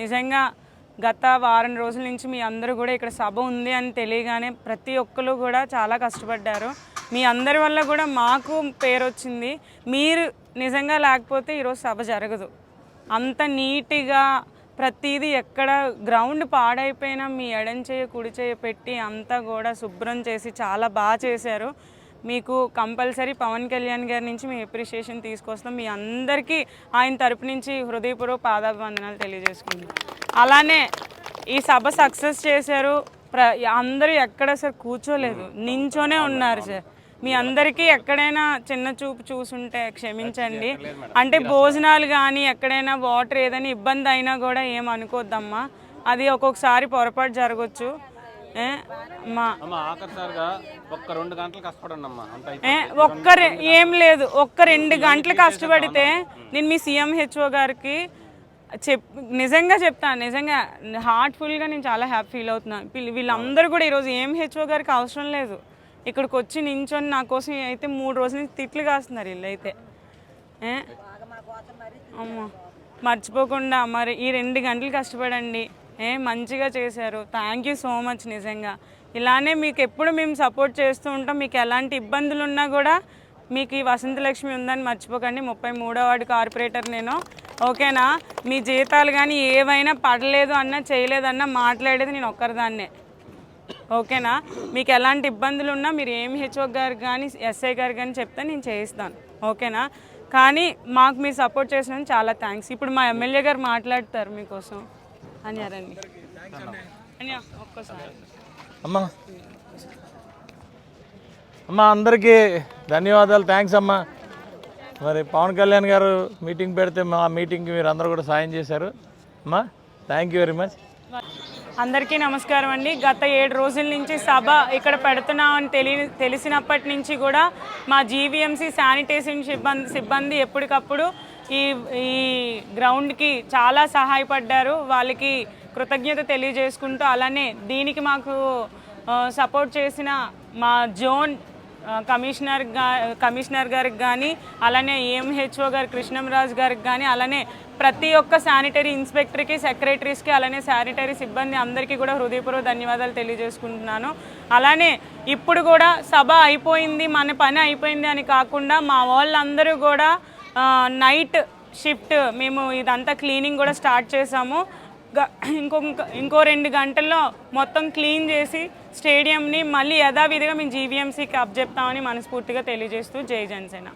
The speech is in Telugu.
నిజంగా గత వారం రోజుల నుంచి మీ అందరూ కూడా ఇక్కడ సభ ఉంది అని తెలియగానే ప్రతి ఒక్కరు కూడా చాలా కష్టపడ్డారు. మీ అందరి వల్ల కూడా మాకు పేరు వచ్చింది. మీరు నిజంగా లేకపోతే ఈరోజు సభ జరగదు. అంత నీట్గా ప్రతిదీ ఎక్కడ గ్రౌండ్ పాడైపోయినా మీ ఎడం చేయ కుడి చేయ పెట్టి అంతా కూడా శుభ్రం చేసి చాలా బాగా చేశారు. మీకు కంపల్సరీ పవన్ కళ్యాణ్ గారి నుంచి మీ అప్రిషియేషన్ తీసుకొస్తాం మీ అందరికీ ఆయన తరపు నుంచి హృదయపూర్వక పాదాభివందనాలు తెలియజేసుకుంటాం అలానే ఈ సభ సక్సెస్ చేశారు. ప్ర అందరూ ఎక్కడ సార్ కూర్చోలేదు. నించోనే ఉన్నారు సార్. మీ అందరికీ ఎక్కడైనా చిన్న చూపు చూసుంటే క్షమించండి. అంటే భోజనాలు కానీ ఎక్కడైనా వాటర్ ఏదైనా ఇబ్బంది అయినా కూడా ఏం అనుకోద్దమ్మా. అది ఒక్కొక్కసారి పొరపాటు జరగచ్చు. ఏ, మా అమ్మ ఆఖరిసారిగా ఒక్క రెండు గంటలు కష్టపడండి అమ్మా అంత అయిపోయింది. ఏ, లేదు. ఒక్క రెండు గంటలు కష్టపడితే నేను మీ సీఎం హెచ్ఓ గారికి చెప్ నిజంగా చెప్తాను నిజంగా హార్ట్ఫుల్గా నేను చాలా హ్యాపీ ఫీల్ అవుతున్నాను. వీళ్ళు- వీళ్ళందరూ కూడా ఈరోజు ఏం హెచ్ఓ గారికి అవసరం లేదు. ఇక్కడికి వచ్చి నించొని నా కోసం అయితే మూడు రోజుల నుంచి తిట్లు కాస్తున్నారు వీళ్ళు అయితే ఏ? అమ్మా. మర్చిపోకుండా మరి ఈ రెండు గంటలు కష్టపడండి. ఏ మంచిగా చేశారు. థ్యాంక్ యూ సో మచ్ నిజంగా. ఇలానే మీకు ఎప్పుడు మేము సపోర్ట్ చేస్తూ ఉంటాం. మీకు ఎలాంటి ఇబ్బందులు ఉన్నా కూడా మీకు ఈ వసంతలక్ష్మి ఉందని మర్చిపోకండి. ముప్పై మూడో వార్డు కార్పొరేటర్ నేను. ఓకేనా? మీ జీతాలు కానీ ఏవైనా పడలేదు అన్నా చేయలేదన్నా మాట్లాడేది నేను ఒక్కరిదాన్నే. ఓకేనా? మీకు ఎలాంటి ఇబ్బందులు ఉన్నా మీరు ఏమి హెచ్ఓ గారు కానీ ఎస్ఐ గారు కానీ చెప్తే నేను చేయిస్తాను. ఓకేనా? కానీ మాకు మీరు సపోర్ట్ చేసినందుకు చాలా థ్యాంక్స్ ఇప్పుడు మా ఎమ్మెల్యే గారు మాట్లాడతారు మీకోసం. అన్యారండి అన్యా ఒక్కసారి. అమ్మా. అమ్మా అందరికీ ధన్యవాదాలు. థ్యాంక్స్ అమ్మా. మరి పవన్ కళ్యాణ్ గారు మీటింగ్ పెడితే మా మీటింగ్కి మీరు అందరూ కూడా సాయం చేశారు. అమ్మా థ్యాంక్ యూ వెరీ మచ్. అందరికీ నమస్కారం అండి. గత ఏడు రోజుల నుంచి సభ ఇక్కడ పెడుతున్నామని తెలి తెలిసినప్పటి నుంచి కూడా మా జీవీఎంసీ శానిటేషన్ సిబ్బంది సిబ్బంది ఎప్పటికప్పుడు ఈ ఈ గ్రౌండ్కి చాలా సహాయపడ్డారు. వాళ్ళకి కృతజ్ఞత తెలియజేసుకుంటూ అలానే దీనికి మాకు సపోర్ట్ చేసిన మా జోన్ కమిషనర్గా కమిషనర్ గారికి కానీ అలానే ఏఎంహెచ్ఓ గారు కృష్ణంరాజు గారికి కానీ అలానే ప్రతి ఒక్క శానిటరీ ఇన్స్పెక్టర్కి సెక్రటరీస్కి అలానే శానిటరీ సిబ్బంది అందరికీ కూడా హృదయపూర్వక ధన్యవాదాలు తెలియజేసుకుంటున్నాను. అలానే ఇప్పుడు కూడా సభ అయిపోయింది మన పని అయిపోయింది అని కాకుండా మా వాళ్ళందరూ కూడా నైట్ షిఫ్ట్ మేము ఇదంతా క్లీనింగ్ కూడా స్టార్ట్ చేసాము. ఇంకో ఇంకో రెండు గంటల్లో మొత్తం క్లీన్ చేసి స్టేడియంని మళ్ళీ యథావిధిగా మేము జీవీఎంసీకి అప్ చెప్తామని మనస్ఫూర్తిగా తెలియజేస్తూ జై జనసేన.